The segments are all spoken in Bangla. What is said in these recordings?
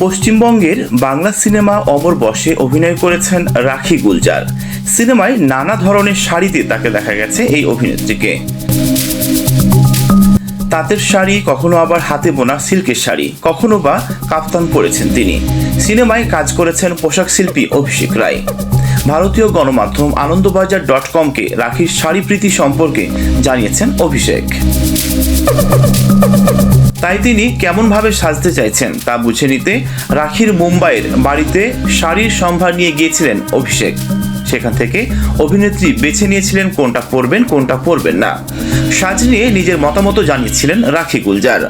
পশ্চিমবঙ্গের বাংলা সিনেমা অমর বসে অভিনয় করেছেন রাখি গুলজার। সিনেমায় নানা ধরনের শাড়িতে তাকে দেখা গেছে এই অভিনেত্রীকে। তাঁতের শাড়ি, কখনো আবার হাতে বোনা সিল্কের শাড়ি, কখনো বা কাপ্তান পরেছেন তিনি। সিনেমায় কাজ করেছেন পোশাক শিল্পী অভিষেক রায়। ভারতীয় গণমাধ্যম আনন্দবাজার ডট কমকে রাখির শাড়ি প্রীতি সম্পর্কে জানিয়েছেন অভিষেক। তাই তিনি কেমনভাবে সাজতে চাইছেন তা বুঝে নিতে রাখির মুম্বাইয়ের বাড়িতে শাড়ির সম্ভার নিয়ে গিয়েছিলেন অভিষেক। সেখান থেকে অভিনেত্রী বেছে নিয়েছিলেন কোনটা পরবেন কোনটা পরবেন না। সাজ নিয়ে নিজের মতামত জানিয়েছিলেন রাখি গুলজার।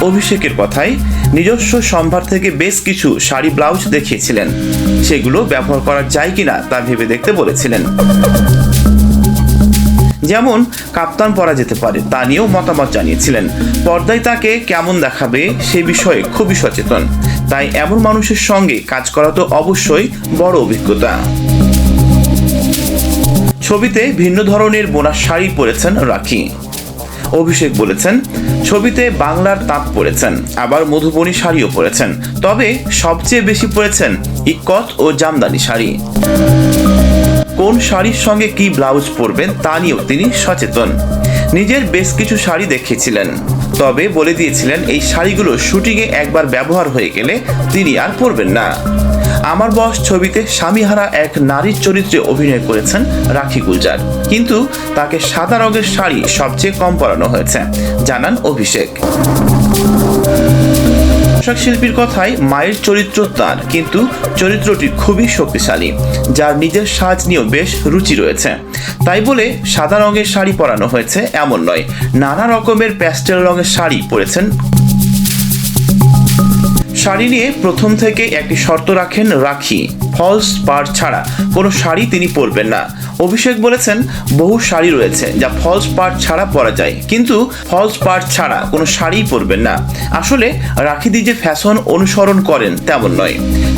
অভিষেকের কথায় নিজস্ব সম্ভার থেকে বেশ কিছু শাড়ি, ব্লাউজ দেখিয়েছিলেন। সেগুলো ব্যবহার করা যায় কিনা তা ভেবে দেখতে বলেছিলেন। যেমন কাপ্তান পরা যেতে পারে, তা নিয়েও মতামত জানিয়েছিলেন। পর্দায় তাকে কেমন দেখাবে সে বিষয়ে খুবই সচেতন। তাই এমন মানুষের সঙ্গে কাজ করা তো অবশ্যই বড় অভিজ্ঞতা। ছবিতে ভিন্ন ধরনের বোনা শাড়ি পরেছেন রাখি। অভিষেক বলেছেন, ছবিতে বাংলার তাঁত পরেছেন, আবার মধুবনী শাড়িও পরেছেন। তবে সবচেয়ে বেশি পরেছেন ইকত ও জামদানি শাড়ি। কোন শাড়ির সঙ্গে কি ব্লাউজ পরবেন তা নিয়েও তিনি সচেতন। নিজের বেশ কিছু শাড়ি দেখিয়েছিলেন। তবে বলে দিয়েছিলেন, এই শাড়িগুলো শুটিংয়ে একবার ব্যবহার হয়ে গেলে তিনি আর পরবেন না। আমার বস ছবিতে স্বামীহারা এক নারীর চরিত্রে অভিনয় করেছেন রাখি গুলজার। কিন্তু তাকে সাদা রঙের শাড়ি সবচেয়ে কম পরানো হয়েছে, জানান অভিষেক। পোশাক শিল্পীর কথায় মায়ের চরিত্র তার, কিন্তু চরিত্রটি খুবই শক্তিশালী, যার নিজের সাজ নিয়েও বেশ রুচি রয়েছে। তাই বলে সাদা রঙের শাড়ি পরানো হয়েছে এমন নয়, নানা রকমের প্যাস্টেল রঙের শাড়ি পরেছেন শাড়ি নিয়ে প্রথম থেকে একটি শর্ত রাখেন রাখি ফলস পার ছাড়া। কোনো শাড়ি তিনি পরবেন না। অভিষেক বলেছেন, বহু শাড়ি রয়েছে যা ফলস পার্ট ছাড়া পরা যায়। কিন্তু ফলস পার্ট ছাড়া কোনো শাড়িই পরবেন না। আসলে রাখিদি যে ফ্যাশন অনুসরণ করেন তেমন নয়।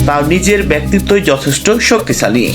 তার নিজের ব্যক্তিত্বই যথেষ্ট শক্তিশালী।